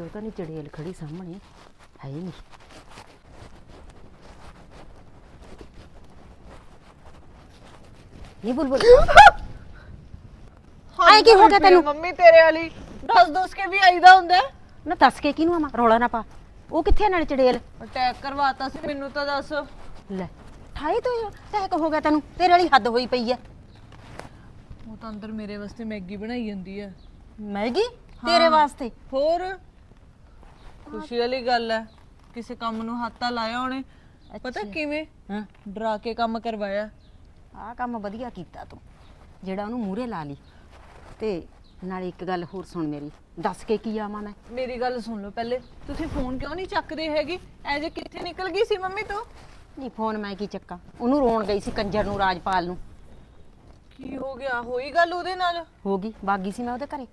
ਉਹ ਤਾਂ ਨਹੀਂ ਚੜੇਲ ਖੜੀ ਸਾਹਮਣੇ ਹੈ ਹੀ ਨਹੀਂ। ਨਹੀਂ ਬੁਲਬੁਲ। ਆਏਂ ਕੀ ਹੋ ਗਿਆ ਤੈਨੂੰ? ਮੰਮੀ ਤੇਰੇ ਵਾਲੀ। ਦੱਸ ਦੋਸ ਕੇ ਵੀ ਆਈਦਾ ਹੁੰਦਾ ਨਾ ਦੱਸ ਕੇ ਕਿਹਨੂੰ ਆਵਾਂ? ਰੌਲਾ ਨਾ ਪਾ। ਉਹ ਕਿੱਥੇ ਆ ਨਾਲੇ ਚੜੇਲ? ਅਟੈਕ ਕਰਵਾਤਾ ਸੀ ਮੈਨੂੰ ਤਾਂ ਦੱਸ। ਲੈ ਠਾਈ ਤੋਂ ਟੈਕ ਹੋ ਗਿਆ ਤੈਨੂੰ। ਤੇਰੇ ਵਾਲੀ ਹੱਦ ਹੋਈ ਪਈ ਐ ਉਹ ਤਾਂ ਅੰਦਰ ਮੇਰੇ ਵਾਸਤੇ ਮੈਗੀ ਬਣਾਈ ਜਾਂਦੀ ਹੈ। ਮੈਗੀ? ਤੇਰੇ ਵਾਸਤੇ? ਹੋਰ? ਖੁਸ਼ੀ ਵਾਲੀ ਗੱਲ ਹੈ। ਕਿਸੇ ਕੰਮ ਨੂੰ ਹੱਥ ਤਾਂ ਲਾਇਆ ਉਹਨੇ। ਪਤਾ ਕਿਵੇਂ? ਹਾਂ। ਡਰਾ ਕੇ ਕੰਮ ਕਰਵਾਇਆ। ਆਹ ਕੰਮ ਵਧੀਆ ਕੀਤਾ ਤੂੰ। ਜਿਹੜਾ ਉਹਨੂੰ ਮੂਹਰੇ ਲਾ ਲਈ। ਤੇ ਨਾਲੇ ਇੱਕ ਗੱਲ ਹੋਰ ਸੁਣ ਮੇਰੀ। ਦੱਸ ਕੇ ਕੀ ਆਵਾਂ ਮੈਂ? ਮੇਰੀ ਗੱਲ ਸੁਣ ਲਓ ਪਹਿਲੇ। ਤੁਸੀਂ ਫੋਨ ਕਿਉਂ ਨਹੀਂ ਚੱਕਦੇ ਹੈਗੇ? ਐ ਜੇ ਕਿੱਥੇ ਨਿਕਲ ਗਈ ਸੀ ਮੰਮੀ ਤੂੰ? ਨਹੀਂ ਫੋਨ ਮੈਂ ਕੀ ਚੱਕਾਂ? ਉਹਨੂੰ ਰੋਣ ਗਈ ਸੀ ਕੰਜਰ ਨੂੰ ਰਾਜਪਾਲ ਨੂੰ। ਕੀ ਹੋ ਗਿਆ? ਹੋਈ ਗੱਲ ਉਹਦੇ ਨਾਲ? ਹੋ ਗਈ। ਬਾਗੀ ਸੀ ਮੈਂ ਉਹਦੇ ਘਰੇ।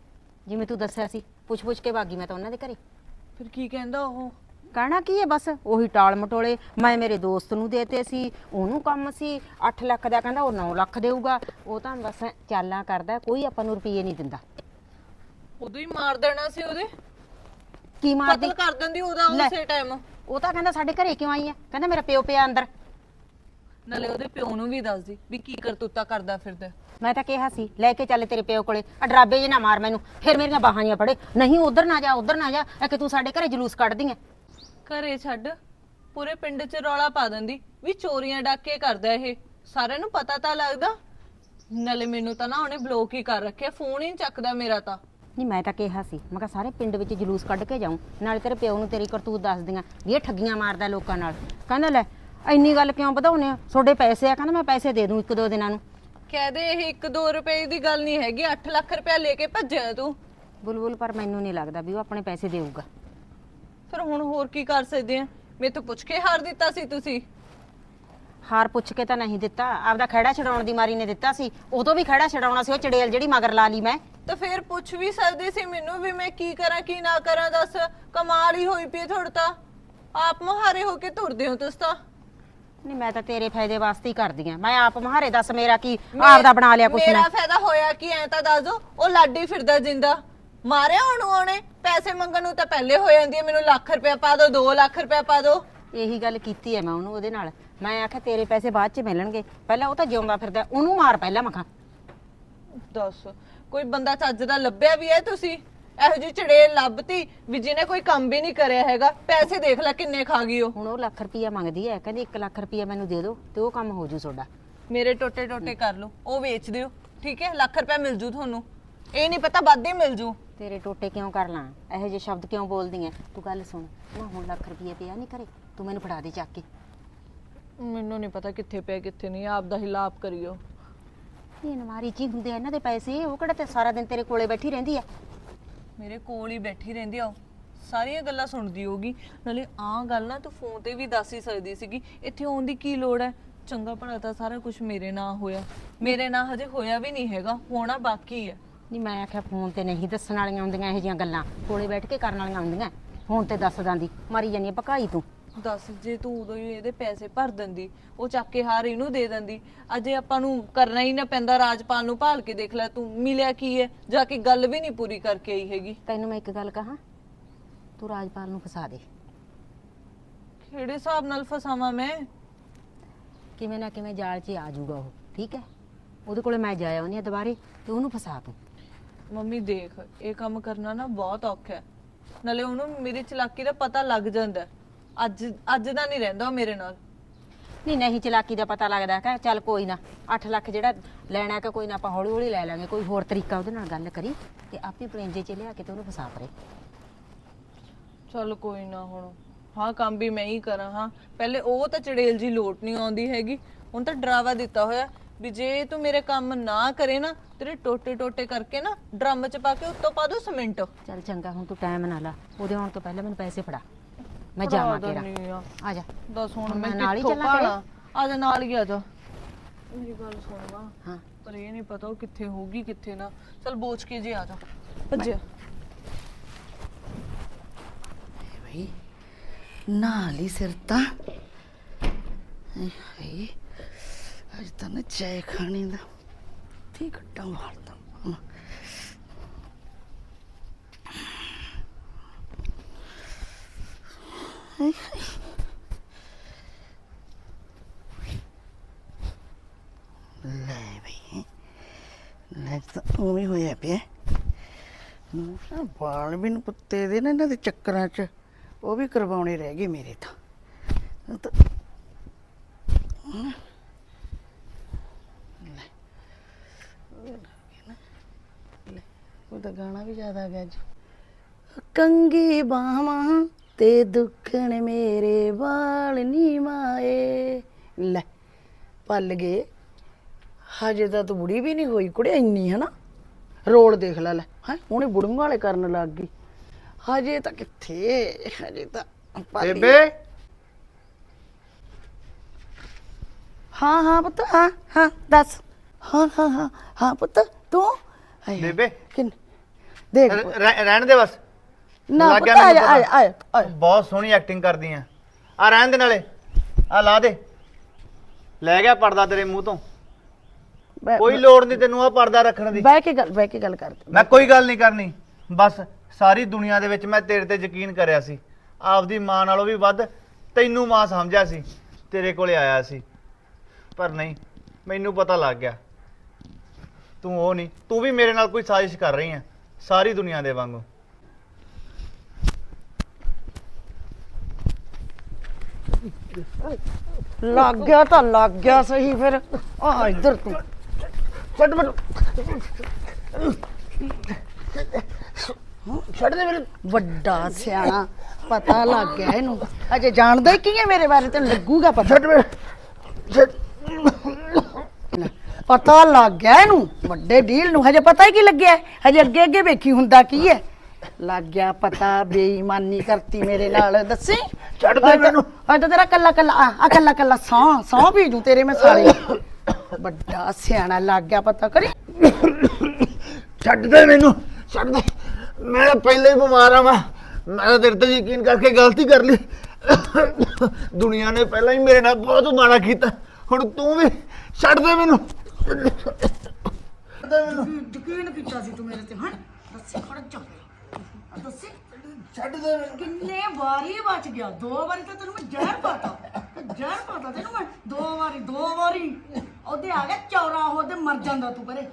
ਜਿਵੇਂ ਤੂੰ ਦੱਸਿਆ ਸੀ। ਪੁੱਛ ਪੁੱਛ ਕੇ ਬਾਗੀ ਮੈਂ ਤਾਂ ਉਹਨਾਂ ਦੇ ਘਰੇ। ਫਿਰ ਕੀ ਕਹਿੰਦਾ ਉਹ? ਕਹਿਣਾ ਕੀ ਹੈ ਬਸ? ਉਹੀ ਟਾਲ ਮਟੋਲੇ। ਮੈਂ ਮੇਰੇ ਦੋਸਤ ਨੂੰ ਦੇਤੇ ਸੀ ਉਹਨੂੰ ਕੰਮ ਸੀ। 8 ਲੱਖ ਦਾ ਕਹਿੰਦਾ ਉਹ 9 ਲੱਖ ਦੇਊਗਾ। ਉਹ ਤਾਂ ਬਸ ਚਾਲਾਂ ਕਰਦਾ ਕੋਈ ਆਪਾਂ ਨੂੰ ਰੁਪਈਏ ਨਹੀਂ ਦਿੰਦਾ। ਉਦੋਂ ਹੀ ਮਾਰ ਦੇਣਾ ਸੀ ਉਹਦੇ। ਕੀ ਮਾਰਦੀ? ਕਤਲ ਕਰ ਦਿੰਦੀ ਉਹਦਾ ਲੈ। ਉਸੇ ਟਾਈਮ ਉਹ ਤਾਂ ਕਹਿੰਦਾ ਸਾਡੇ ਘਰੇ ਕਿਉਂ ਆਈ ਹੈ? ਕਹਿੰਦਾ ਮੇਰਾ ਪਿਓ ਪਿਆ ਅੰਦਰ। ਨਾਲੇ ਉਹਦੇ ਪਿਓ ਨੂੰ ਵੀ ਦੱਸਦੀ ਵੀ ਕੀ ਕਰਤੂਤਾ ਕਰਦਾ ਫਿਰਦਾ। ਮੈਂ ਤਾਂ ਕਿਹਾ ਸੀ ਲੈ ਕੇ ਚੱਲ ਤੇਰੇ ਪਿਓ ਕੋਲੇ ਆ ਡਰਾਬੇ ਜੇ ਨਾ ਮਾਰ ਮੈਨੂੰ ਫਿਰ ਮੇਰੀਆਂ ਬਾਹਾਂ ਜੀਆਂ ਫੜੇ। ਨਹੀਂ ਉਧਰ ਨਾ ਜਾ ਉਧਰ ਨਾ ਜਾ ਇਹ ਕਿ ਤੂੰ ਸਾਡੇ ਘਰੇ ਜਲੂਸ ਕੱਢਦੀ ਐ। ਘਰੇ ਛੱਡ ਪੂਰੇ ਪਿੰਡ 'ਚ ਰੌਲਾ ਪਾ ਦਿੰਦੀ ਵੀ ਚੋਰੀਆਂ ਡਾਕੇ ਕਰਦਾ ਇਹ ਸਾਰਿਆਂ ਨੂੰ ਪਤਾ ਤਾਂ ਲੱਗਦਾ। ਨਾਲੇ ਮੈਨੂੰ ਤਾਂ ਨਾ ਉਹਨੇ ਬਲੌਕ ਹੀ ਕਰ ਰੱਖਿਆ ਫੋਨ ਹੀ ਨੀ ਚੱਕਦਾ ਮੇਰਾ ਤਾਂ। ਨਹੀਂ ਮੈਂ ਤਾਂ ਕਿਹਾ ਸੀ ਮੈਂ ਕਿਹਾ ਸਾਰੇ ਪਿੰਡ ਵਿੱਚ ਜਲੂਸ ਕੱਢ ਕੇ ਜਾਉਂ ਨਾਲੇ ਤੇਰੇ ਪਿਓ ਨੂੰ ਤੇਰੀ ਕਰਤੂਤ ਦੱਸਦੀਆਂ ਵੀ ਇਹ ਠੱਗੀਆਂ ਮਾਰਦਾ ਲੋਕਾਂ ਨਾਲ। ਕਹਿੰਦਾ ਲੈ ਇੰਨੀ ਗੱਲ ਕਿਉਂ ਵਧਾਉਨੇ ਆ ਤੁਹਾਡੇ ਪੈਸੇ ਆ ਕਹਿੰਦਾ ਮੈਂ ਪੈਸੇ ਦੇ ਦੂੰ ਇੱਕ ਦੋ ਦਿਨਾਂ ਨੂੰ। ਕਹਦੇ ਇਹ 1-2 ਰੁਪਏ ਦੀ ਗੱਲ ਨਹੀਂ ਹੈਗੀ 8 ਲੱਖ ਰੁਪਏ ਲੈ ਕੇ ਭੱਜਿਆ ਤੂੰ। ਬੁਲਬੁਲ ਪਰ ਮੈਨੂੰ ਨਹੀਂ ਲੱਗਦਾ ਵੀ ਉਹ ਆਪਣੇ ਪੈਸੇ ਦੇਊਗਾ। ਫਿਰ ਹੁਣ ਹੋਰ ਕੀ ਕਰ ਸਕਦੇ ਆ? ਮੇਰੇ ਤੋਂ ਪੁੱਛ ਕੇ ਹਾਰ ਦਿੱਤਾ ਸੀ ਤੁਸੀਂ। ਹਾਰ ਪੁੱਛ ਕੇ ਤਾਂ ਨਹੀਂ ਦਿੱਤਾ। ਆਪਦਾ ਖਹਿੜਾ ਛਡਾਉਣ ਦੀ ਮਾਰੀ ਨੇ ਦਿੱਤਾ ਸੀ। ਉਦੋਂ ਵੀ ਖਹਿੜਾ ਛਡਾਉਣਾ ਸੀ ਉਹ ਚੜੇਲ ਜਿਹੜੀ ਮਗਰ ਲਾ ਲਈ ਮੈਂ। ਤਾਂ ਫਿਰ ਪੁੱਛ ਵੀ ਸਕਦੇ ਸੀ ਮੈਨੂੰ ਵੀ ਮੈਂ ਕੀ ਕਰਾਂ ਕੀ ਨਾ ਕਰਾਂ ਦੱਸ। ਕਮਾਲ ਹੀ ਹੋਈ ਪਈ ਤੁਹਾਡਾ ਤਾਂ। ਆਪ ਮੁਹਾਰੇ ਹੋ ਕੇ ਤੁਰਦੇ ਹੋ ਤੁਸੀਂ ਤਾਂ। ਨਹੀਂ ਮੈਂ ਤਾਂ ਤੇਰੇ ਫਾਇਦੇ ਵਾਸਤੇ ਹੀ ਕਰਦੀ ਆ। ਮੈਂ ਆਪ ਮਹਾਰੇ ਦੱਸ ਮੇਰਾ ਕੀ ਆਪਦਾ ਬਣਾ ਲਿਆ ਕੁਛ ਮੇਰਾ ਨਾ ਫਾਇਦਾ ਹੋਇਆ ਕਿ ਐ ਤਾਂ ਦੱਸ ਦੋ ਉਹ ਲਾਡੀ ਫਿਰਦਾ ਜਿੰਦਾ। ਮਾਰਿਆ ਉਹਨੂੰ ਉਹਨੇ? ਪੈਸੇ ਮੰਗਣ ਨੂੰ ਤਾਂ ਪਹਿਲੇ ਹੋ ਜਾਂਦੀ ਹੈ ਮੈਨੂੰ ਲੱਖ ਰੁਪਇਆ ਪਾ ਦਿਓ 2 ਲੱਖ ਰੁਪਇਆ ਪਾ ਦਿਓ ਇਹੀ ਗੱਲ ਕੀਤੀ ਹੈ ਮੈਂ ਉਹਨੂੰ ਉਹਦੇ ਨਾਲ। ਮੈਂ ਆਖਿਆ ਤੇਰੇ ਪੈਸੇ ਬਾਅਦ ਚ ਮਿਲਣਗੇ। ਪਹਿਲਾਂ ਉਹ ਤਾਂ ਜਿਉਂਦਾ ਫਿਰਦਾ ਉਹਨੂੰ ਮਾਰ ਪਹਿਲਾਂ ਮਖਾ। ਦੱਸ ਕੋਈ ਬੰਦਾ ਚੱਜ ਦਾ ਲੱਭਿਆ ਵੀ ਹੈ ਤੁਸੀਂ? ਇਹੋ ਜਿਹੀ ਚੜੇਲ ਲੱਭਤੀ ਵੀ ਜਿਹਨੇ ਕੋਈ ਕੰਮ ਵੀ ਨਹੀਂ ਕਰਿਆ ਹੈਗਾ ਪੈਸੇ ਦੇਖ ਲੈ ਕਿੰਨੇ ਖਾ ਗਈ ਉਹ। ਹੁਣ ਉਹ ਲੱਖ ਰੁਪਈਆ ਮੰਗਦੀ ਹੈ ਕਹਿੰਦੀ 1 ਲੱਖ ਰੁਪਈਆ ਮੈਨੂੰ ਦੇ ਦਿਓ ਤੇ ਉਹ ਕੰਮ ਹੋ ਜੂ ਤੁਹਾਡਾ। ਮੇਰੇ ਟੋਟੇ ਟੋਟੇ ਕਰ ਲਓ ਉਹ ਵੇਚ ਦਿਓ ਠੀਕ ਹੈ? ਲੱਖ ਰੁਪਇਆ ਮਿਲ ਜੂ ਤੁਹਾਨੂੰ। ਇਹ ਨਹੀਂ ਪਤਾ ਵੱਧ ਹੀ ਮਿਲ ਜੂ। ਤੇਰੇ ਟੋਟੇ ਕਿਉਂ ਕਰ ਲਾਂ? ਇਹੋ ਜਿਹੇ ਸ਼ਬਦ ਕਿਉਂ ਬੋਲਦੀ ਐ ਤੂੰ ਗੱਲ ਸੁਣ ਨਾ ਹੁਣ ਲੱਖ ਰੁਪਈਆ ਪਿਆ ਨਹੀਂ ਕਰੇ ਤੂੰ ਮੈਨੂੰ ਫੜਾ ਦੇ ਚੱਕ ਕੇ। ਮੈਨੂੰ ਨਹੀਂ ਪਤਾ ਕਿੱਥੇ ਪਿਆ ਕਿੱਥੇ ਨਹੀਂ ਆਪ ਦਾ ਹਿਲਾਪ ਕਰਿਓ। ਇਹ ਨਮਾਰੀ ਚ ਹੀ ਹੁੰਦੇ ਆ ਇਹਨਾਂ ਦੇ ਪੈਸੇ ਉਹ ਕਿਹੜਾ ਤੇ ਸਾਰਾ ਦਿਨ ਤੇਰੇ ਕੋਲੇ ਬੈਠੀ ਰਹਿੰਦੀ ਐ ਮੇਰੇ ਕੋਲ ਹੀ ਬੈਠੀ ਰਹਿੰਦੀ ਆ, ਉਹ। ਸਾਰੀਆਂ ਗੱਲਾਂ ਸੁਣਦੀ ਹੋਗੀ ਨਾਲੇ ਆਹ ਗੱਲ ਨਾ ਤੂੰ ਫੋਨ ਤੇ ਵੀ ਦੱਸ ਹੀ ਸਕਦੀ ਸੀਗੀ, ਇੱਥੇ ਆਉਣ ਦੀ ਕੀ ਲੋੜ ਹੈ? ਚੰਗਾ ਭਲਾ ਤਾਂ ਸਾਰਾ ਕੁਝ ਮੇਰੇ ਨਾਲ ਹੋਇਆ। ਮੇਰੇ ਨਾਲ ਹਜੇ ਹੋਇਆ ਵੀ ਨਹੀਂ ਹੈਗਾ, ਹੋਣਾ ਬਾਕੀ ਹੈ। ਨਹੀਂ ਮੈਂ ਆਖਿਆ ਫੋਨ ਤੇ ਨਹੀਂ ਦੱਸਣ ਵਾਲੀਆਂ ਹੁੰਦੀਆਂ ਇਹੋ ਜਿਹੀਆਂ ਗੱਲਾਂ, ਕੋਲੇ ਬੈਠ ਕੇ ਕਰਨ ਵਾਲੀਆਂ ਹੁੰਦੀਆਂ ਫੋਨ ਤੇ ਦੱਸ ਦਾਂਦੀ, ਮਾਰੀ ਜਾਨੀ ਆ ਪਕਾਈ ਤੂੰ। ਦੱਸ ਜੇ ਤੂੰ ਉਦੋਂ ਹੀ ਇਹਦੇ ਪੈਸੇ ਭਰ ਦਿੰਦੀ ਉਹ ਚੱਕ ਕੇ ਹਾਰ ਇਹਨੂੰ ਦੇ ਦਿੰਦੀ। ਅਜੇ ਆਪਾਂ ਨੂੰ ਕਰਨਾ ਹੀ ਨਾ ਪੈਂਦਾ ਰਾਜਪਾਲ ਨੂੰ ਭਾਲ ਕੇ ਦੇਖ ਲੈ ਤੂੰ ਮਿਲਿਆ ਕੀ ਹੈ ਜਾ ਕੇ ਗੱਲ ਵੀ ਨਹੀਂ ਪੂਰੀ ਕਰਕੇ ਆਈ ਹੈਗੀ। ਤੈਨੂੰ ਮੈਂ ਇੱਕ ਗੱਲ ਕਹਾਂ? ਤੂੰ ਰਾਜਪਾਲ ਨੂੰ ਫਸਾ ਦੇ। ਕਿਹੜੇ ਹਿਸਾਬ ਨਾਲ ਫਸਾਵਾਂ ਮੈਂ? ਕਿਵੇਂ ਨਾ ਕਿਵੇਂ ਜਾਲ 'ਚ ਆ ਜਾਊਗਾ ਉਹ ਠੀਕ ਹੈ? ਉਹਦੇ ਕੋਲੇ ਮੈਂ ਜਾਇਆ ਉਹਨੇ ਦੁਬਾਰੇ ਤੇ ਉਹਨੂੰ ਫਸਾ ਤੂੰ। ਮੰਮੀ ਦੇਖ ਇਹ ਕੰਮ ਕਰਨਾ ਨਾ ਬਹੁਤ ਔਖਾ ਹੈ। ਨਾਲੇ ਉਹਨੂੰ ਮੇਰੀ ਚਲਾਕੀ ਦਾ ਪਤਾ ਲੱਗ ਜਾਂਦਾ ਹੈ। ਅੱਜ ਅੱਜ ਦਾ ਨਹੀਂ ਰਹਿੰਦਾ ਉਹ ਮੇਰੇ ਨਾਲ। ਨਹੀਂ ਨਹੀਂ ਚਲਾਕੀ ਦਾ ਪਤਾ ਲੱਗਦਾ ਕਿ ਚੱਲ ਕੋਈ ਨਾ 8 ਲੱਖ ਜਿਹੜਾ ਲੈਣਾ ਕਿ ਕੋਈ ਨਾ ਆਪਾਂ ਹੌਲੀ ਹੌਲੀ ਲੈ ਲਾਂਗੇ ਕੋਈ ਹੋਰ ਤਰੀਕਾ ਉਹਦੇ ਨਾਲ ਗੱਲ ਕਰੀ ਤੇ ਆਪੇ ਪਲੇਂਜੇ 'ਚ ਲਿਆ ਕੇ ਤੇ ਉਹਨੂੰ ਫਸਾ ਪਰੇ। ਚਲ ਕੋਈ ਨਾ ਹੁਣ ਹਾਂ ਕੰਮ ਵੀ ਮੈਂ ਹੀ ਕਰਾਂ ਹਾਂ। ਪਹਿਲੇ ਉਹ ਤਾਂ ਚੜੇਲ ਜੀ ਲੋਟ ਨਹੀਂ ਆਉਂਦੀ ਹੈਗੀ ਹੁਣ ਤਾਂ ਡਰਾਵਾ ਦਿੱਤਾ ਹੋਇਆ ਵੀ ਜੇ ਤੂੰ ਮੇਰੇ ਕੰਮ ਨਾ ਕਰੇ ਨਾ ਤੇਰੇ ਟੋਟੇ ਟੋਟੇ ਕਰਕੇ ਨਾ ਡਰਮ 'ਚ ਪਾ ਕੇ ਉੱਤੋਂ ਪਾ ਦੋ ਸਿਮੈਂਟ। ਚੱਲ ਚੰਗਾ ਹੁਣ ਤੂੰ ਟਾਈਮ ਨਾ ਲਾ ਉਹਦੇ ਆਉਣ ਤੋਂ ਪਹਿਲਾਂ ਮੈਨੂੰ ਪੈਸੇ ਫੜਾ। ਮੈਂ ਜਾਵਾਂ ਤੇਰਾ ਆ। ਜਾ। ਦੱਸ ਹੁਣ ਮੈਂ ਨਾਲ ਹੀ ਚੱਲਾਂ ਤੇਰੇ? ਆ ਜਾ ਨਾਲ ਹੀ ਆ ਜਾ। ਮੇਰੀ ਗੱਲ ਸੁਣਵਾ ਹਾਂ। ਪਰ ਇਹ ਨਹੀਂ ਪਤਾ ਉਹ ਕਿੱਥੇ ਹੋਊਗੀ ਕਿੱਥੇ ਨਾ। ਚਲ ਬੋਚ ਕੇ ਜੀ ਆ ਜਾ। ਭੱਜਿਆ। ਬਈ ਨਾਲੀ ਸਿਰ ਤਾਂ। ਹਾਏ ਅੱਜ ਤਾਂ ਨਾ ਚਾਹ ਖਾਣੀ ਦਾ। ਠੀਕ ਘੱਟਾ ਮਾਰਦਾ ਲੈ ਬਈ ਲੈ ਤਾਂ ਉਵੇਂ ਹੋਇਆ ਪਿਆ ਨੂੰ ਤਾਂ ਵਾਲ ਵੀ ਨੂੰ ਪੁੱਤੇ ਦੇ ਨਾ ਇਹਨਾਂ ਦੇ ਚੱਕਰਾਂ 'ਚ ਉਹ ਵੀ ਕਰਵਾਉਣੇ ਰਹਿ ਗਏ ਮੇਰੇ ਤਾਂ ਤਾਂ ਹਮ। ਗਾਣਾ ਵੀ ਜ਼ਿਆਦਾ ਆ ਗਿਆ ਜੀ ਕੰਗੀ ਬਾਹਾਂ ਤੇ ਦੁੱਖਣ ਮੇਰੇ ਵਾਲ ਨੀ ਮਾਏ। ਲੈ ਪੱਲ ਗਏ। ਹਜੇ ਤਾਂ ਤੂੰ ਬੁੜੀ ਵੀ ਨਹੀਂ ਹੋਈ ਕੁੜੇ ਇੰਨੀ ਹੈ ਨਾ? ਰੋਲ ਦੇਖ ਲੈ ਲੈ। ਹੈ ਹੁਣੇ ਬੁੜੀਆਂ ਵਾਲੇ ਕਰਨ ਲੱਗ ਗਈ। ਹਜੇ ਤਾਂ ਕਿੱਥੇ? ਹਜੇ ਤਾਂ ਪੱਲ ਬੇਬੇ? ਹਾਂ ਹਾਂ ਪੁੱਤ ਹਾਂ ਹਾਂ ਦੱਸ। ਹਾਂ ਹਾਂ ਹਾਂ ਹਾਂ ਪੁੱਤ ਤੂੰ? ਹਾਏ, ਬੇਬੇ। ਕਿੰਨ ਦੇਖ ਰ- ਪੁੱਤ। ਰਹਿ- ਰਹਿਣ ਦੇ ਬਸ। ਨਾ ਲੱਗ ਪੁੱਤ ਗਿਆ ਆ ਮੈਨੂੰ ਜਾ ਆ ਜਾ, ਪਤਾ। ਬਹੁਤ ਸੋਹਣੀ ਐਕਟਿੰਗ ਕਰਦੀ ਆ। ਆ ਰਹਿਣ ਦੇ ਨਾਲੇ। ਆ ਲਾ ਦੇ। ਲੈ ਗਿਆ ਪਰਦਾ ਤੇਰੇ ਮੂੰਹ ਤੋਂ। ਬੈ- ਕੋਈ ਲੋੜ ਨਹੀਂ ਤੈਨੂੰ ਆ ਪਰਦਾ ਰੱਖਣ ਦੀ। ਬਹਿ ਕੇ ਗੱਲ ਬਹਿ ਕੇ ਗੱਲ ਕਰਦੇ ਮੈਂ ਕੋਈ ਗੱਲ ਨਹੀਂ ਕਰਨੀ। ਬਸ ਸਾਰੀ ਦੁਨੀਆ ਦੇ ਵਿੱਚ ਮੈਂ ਤੇਰੇ ਤੇ ਯਕੀਨ ਕਰਿਆ ਸੀ। ਆਪਦੀ ਮਾਂ ਨਾਲੋਂ ਵੀ ਵੱਧ ਤੈਨੂੰ ਮਾਂ ਸਮਝਿਆ ਸੀ। ਤੇਰੇ ਕੋਲੇ ਆਇਆ ਸੀ। ਪਰ ਨਹੀਂ ਮੈਨੂੰ ਪਤਾ ਲੱਗ ਗਿਆ। ਤੂੰ ਉਹ ਨਹੀਂ। ਤੂੰ ਵੀ ਮੇਰੇ ਨਾਲ ਕੋਈ ਸਾਜ਼ਿਸ਼ ਕਰ ਰਹੀ ਆ। ਸਾਰੀ ਦੁਨੀਆ ਦੇ ਵਾਂਗੂ। ਲੱਗ ਗਿਆ ਤਾਂ ਲੱਗ ਗਿਆ ਸਹੀ ਫਿਰ। ਆ ਇੱਧਰ ਤੂੰ। ਛੱਡ ਮੈਨੂੰ। ਛੱਡ ਦੇ ਮੇਰੇ ਵੱਡਾ ਸਿਆਣਾ ਪਤਾ ਲੱਗ ਗਿਆ ਇਹਨੂੰ। ਅਜੇ ਜਾਣਦਾ ਹੀ ਕੀ ਹੈ ਮੇਰੇ ਬਾਰੇ ਤੈਨੂੰ ਲੱਗੂਗਾ ਪਤਾ। ਛੱਡ ਮੇਰੇ ਪਤਾ ਲੱਗ ਗਿਆ ਇਹਨੂੰ ਵੱਡੇ ਡੀਲ ਨੂੰ। ਹਜੇ ਪਤਾ ਹੀ ਕੀ ਲੱਗਿਆ? ਹਜੇ ਅੱਗੇ ਅੱਗੇ ਵੇਖੀ ਹੁੰਦਾ ਕੀ ਹੈ। ਲੱਗ ਗਿਆ ਪਤਾ ਬੇਈਮਾਨੀ ਕਰਤੀ ਮੇਰੇ ਨਾਲ ਦੱਸੀ? ਛੱਡ ਦੇ ਮੈਨੂੰ। ਹਾਂ ਤਾਂ ਤੇਰਾ ਕੱਲਾ ਕੱਲਾ ਆ ਕੱਲਾ ਕੱਲਾ ਸੌ ਸੌ ਭੇਜੂ ਤੇਰੇ ਮੈਂ ਸਾਰੇ ਵੱਡਾ ਸਿਆਣਾ ਲੱਗ ਗਿਆ ਪਤਾ ਕਰੀ? ਛੱਡ ਦੇ ਮੈਨੂੰ ਛੱਡ ਦੇ। ਮੈਂ ਤਾਂ ਪਹਿਲਾਂ ਹੀ ਬਿਮਾਰ ਆ ਮੈਂ ਮੈਂ ਤਾਂ ਤੇਰੇ ਤੇ ਯਕੀਨ ਕਰਕੇ ਗਲਤੀ ਕਰ ਲਈ। ਦੁਨੀਆ ਨੇ ਪਹਿਲਾਂ ਹੀ ਮੇਰੇ ਨਾਲ ਬਹੁਤ ਮਾੜਾ ਕੀਤਾ। ਹੁਣ ਤੂੰ ਵੀ ਛੱਡ ਦੇ ਮੈਨੂੰ। ਯਕੀਨ ਕੀਤਾ ਸੀ ਤੂੰ ਮੇਰੇ ਤੇ ਹਾਂ ਦੱਸੀ ਖੜ ਜਾ। ਦੱਸੀ? ਛੱਡ ਦੇ। ਕਿੰਨੇ ਵਾਰੀ ਬਚ ਗਿਆ? ਦੋ ਵਾਰੀ ਤਾਂ ਤੈਨੂੰ ਮੈਂ ਜ਼ਹਿਰ ਪਾਤਾ। ਜ਼ਹਿਰ ਪਾਤਾ ਤੈਨੂੰ ਮੈਂ। ਦੋ ਵਾਰੀ ਦੋ ਵਾਰੀ। ਉਹਦੇ ਆ ਗਿਆ ਚੌਰਾ ਉਹਦੇ ਮਰ ਜਾਂਦਾ ਤੂੰ ਪਰੇ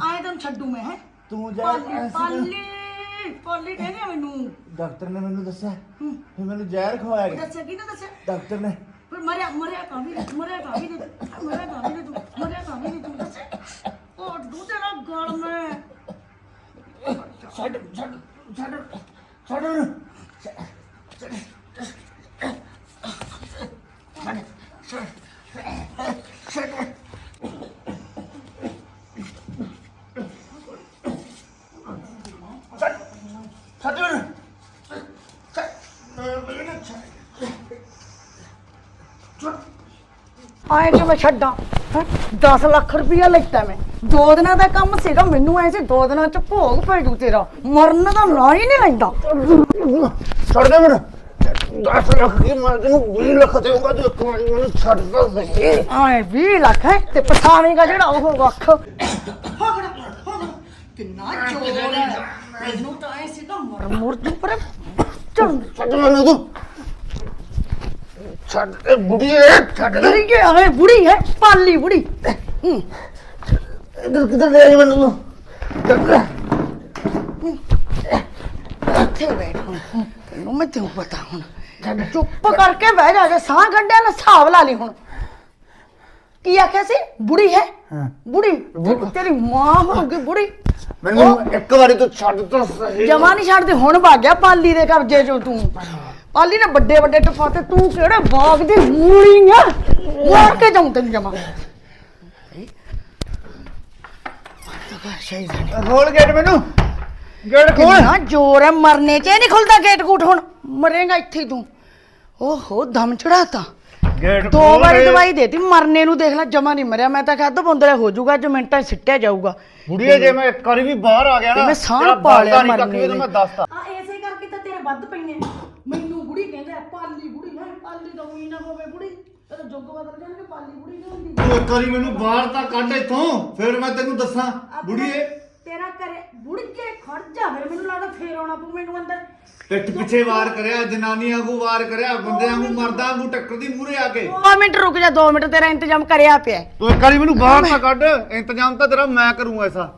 ਆਏ ਤੈਨੂੰ ਛੱਡੂ ਮੈਂ ਹੈ? ਤੂੰ ਪਾਲੀ ਪਾਲੀ ਪਾਲੀ ਕਹਿੰਦੇ ਮੈਨੂੰ। ਡਾਕਟਰ ਨੇ ਮੈਨੂੰ ਦੱਸਿਆ। ਫਿਰ ਮੈਨੂੰ ਜ਼ਹਿਰ ਖਵਾਇਆ ਗਿਆ। ਦੱਸਿਆ ਕਿਹਨੇ ਦੱਸਿਆ? ਡਾਕਟਰ ਨੇ। ਫਿਰ ਮਰਿਆ ਮਰਿਆ ਤਾਂ ਵੀ ਨਹੀਂ, ਮਰਿਆ ਤਾਂ ਵੀ ਨਹੀਂ, ਮਰਿਆ ਤਾਂ ਵੀ ਨਹੀਂ ਤੂੰ ਮਰਿਆ ਤਾਂ ਵੀ ਨਹੀਂ ਤੂੰ ਦੱਸ। ਉਹ ਦੂ ਤੇਰਾ ਗਲ ਮੈਂ। ਛੱਡ ਛੱਡ। ਛੱਡ ਛੱਡ ਮੈਨੂੰ ਛੱਡ ਮੈਨੂੰ ਆਏ ਕਿ ਮੈਂ ਛੱਡਾਂ 10 ਲੱਖ ਰੁਪਇਆ ਲੈਤਾ ਮੈਂ। ਦੋ ਦਿਨਾਂ ਦਾ ਕੰਮ ਸੀਗਾ ਮੈਨੂੰ ਐ ਸੀ ਦੋ ਦਿਨਾਂ ਚ ਭੋਗ ਪੈ ਜੂ ਤੇਰਾ। ਮਰਨ ਦਾ ਨਾਂ ਹੀ ਨਹੀਂ ਲੈਂਦਾ। ਛੱਡ ਦੇ ਮੈਨੂੰ। 10 ਲੱਖ ਕੀ ਮੈਂ ਤੈਨੂੰ 20 ਲੱਖ ਦੇਊਂਗਾ ਤੂੰ ਇੱਕ ਵਾਰੀ ਮੈਨੂੰ ਛੱਡ ਤਾਂ ਸਹੀ ਆਏ 20 ਲੱਖ ਹੈ ਤੇ ਪਛਾਵੇਂਗਾ ਜਿਹੜਾ ਉਹ ਵੱਖ। ਕਿੰਨਾ ਚੋਰ ਹੈ। ਮੈਨੂੰ ਤਾਂ ਐ ਸੀਗਾ ਮਰ ਮੁਰ ਜੂ ਪਰ। ਚਲ ਛੱਡ ਮੈਨੂੰ ਤੂੰ। ਛੱਡ ਦੇ ਬੁੜੀਏ ਛੱਡ ਦੇ। ਕਰੀ ਗਿਆ ਹੈ ਬੁੜੀ ਹੈ ਪਾਲੀ ਬੁੜੀ। ਹੂੰ। ਇਧਰ ਕਿੱਧਰ ਲੈ ਆਈ ਮੈਨੂੰ? ਛੱਡ ਦੇ ਇੱਥੇ ਬੈਠ ਹੁਣ। ਤੈਨੂੰ ਮੈਂ ਤੈਨੂੰ ਪਤਾ ਹੁਣ? ਚੁੱਪ ਕਰਕੇ ਬਹਿ ਜਾ ਜੇ ਸਾਹ ਗੰਡਿਆ ਨਾ ਹਿਸਾਬ ਲਾ ਲਈ ਹੁਣ। ਕੀ ਆਖਿਆ ਸੀ? ਬੁੜੀ ਹੈ? ਹਾਂ। ਬੁੜੀ? ਤੇਰੀ ਮਾਂ ਹੋਊਗੀ ਬੁੜੀ। ਮੈਨੂੰ ਇੱਕ ਵਾਰੀ ਤੂੰ ਛੱਡ ਤਾਂ ਸਹੀ। ਜਮਾ ਨਹੀਂ ਛੱਡਦੀ ਹੁਣ ਭੱਗ ਗਿਆ ਪਾਲੀ ਦੇ ਕਬਜ਼ੇ ਚੋਂ ਤੂੰ। ਪਾਲੀ ਨੇ ਵੱਡੇ ਵੱਡੇ ਟਫਾਤੇ ਤੂੰ ਕਿਹੜੇ ਬਾਗ ਦੀ ਮੂਲੀ ਆ? ਮਾਰ ਕੇ ਜਾਉਂ ਤੈਨੂੰ ਜਮਾ। ਖੋਲ ਗੇਟ ਮੈਨੂੰ। ਗੇਟ ਖੋਲ। ਕਿੰਨਾ ਜ਼ੋਰ ਹੈ ਮਰਨੇ ਚ ਇਹ ਨਹੀਂ ਖੁੱਲਦਾ ਗੇਟ ਗੂਟ ਹੁਣ। ਮਰੇਗਾ ਇੱਥੇ ਹੀ ਤੂੰ। ਓਹੋ ਦਮ ਚੜਾਤਾ ਗੇਟ ਦੋ ਵਾਰੀ ਦਵਾਈ ਦੇਤੀ ਮਰਨੇ ਨੂੰ ਦੇਖ ਲੈ ਜਮਾ ਨਹੀਂ ਮਰਿਆ। ਮੈਂ ਤਾਂ ਕਿਹਾ ਅੱਧ ਬੰਦਰੇ ਹੋ ਜਾਊਗਾ ਜੋ ਮਿੰਟਾਂ 'ਚ ਸਿੱਟਿਆ ਜਾਊਗਾ। ਬੁੜੀਏ ਜੇ ਮੈਂ ਇੱਕ ਵਾਰੀ ਵੀ ਬਾਹਰ ਆ ਗਿਆ ਨਾ ਤੇ ਮੈਂ ਸਾਹ ਤੇਰਾ ਪਾ ਲਿਆ ਨੀ ਮਰਨੇ ਵੀ ਤਾਂ ਨੇ। ਮੈਂ ਦੱਸਤਾ। ਆ ਐਸੇ ਕਰਕੇ ਤਾਂ ਤੇਰੇ ਵੱਧ ਪਈਆਂ ਬੁੜੀ ਕਹਿੰਦੇ ਆ, ਪਾਲੀ ਬੁੜੀ ਹੈ ਪਾਲੀ ਤਾਂ ਉਹੀ ਨਾ ਹੋਵੇ ਬੁੜੀ। ਇਹ ਤਾਂ ਜੁੱਗ ਬਦਲ ਜਾਣਗੇ ਪਾਲੀ ਬੁੜੀ ਨਹੀਂ ਹੁੰਦੀ। ਤੂੰ ਇੱਕ ਵਾਰੀ ਮੈਨੂੰ ਬਾਹਰ ਤਾਂ ਕੱਢ ਇੱਥੋਂ ਫਿਰ ਮੈਂ ਤੈਨੂੰ ਦੱਸਾਂ ਬੁੜੀਏ। ਤੇਰਾ ਘਰੇ ਬੁੜ ਕੇ ਖੜ ਜਾਵੇ ਮੈਨੂੰ ਲੱਗਦਾ ਫੇਰ ਆਉਣਾ ਪਊ ਮੈਨੂੰ ਅੰਦਰ। ਪਿੱਠ ਪਿੱਛੇ ਵਾਰ ਕਰਿਆ ਜਨਾਨੀ ਵਾਂਗੂ ਵਾਰ ਕਰਿਆ ਬੰਦੇ ਵਾਂਗੂ ਮਰਦਾ ਵਾਂਗੂ ਟੱਕਰਦੀ ਮੂਹਰੇ ਆ ਕੇ। 2 ਮਿੰਟ ਰੁਕ ਜਾ 2 ਮਿੰਟ ਤੇਰਾ ਇੰਤਜ਼ਾਮ ਕਰਿਆ ਪਿਆ ਤੂੰ ਇੱਕ ਵਾਰੀ ਮੈਨੂੰ ਬਾਹਰ ਨਾ ਕੱਢ ਇੰਤਜ਼ਾਮ ਤਾਂ ਤੇਰਾ ਮੈਂ ਕਰੂੰ ਐਸਾ।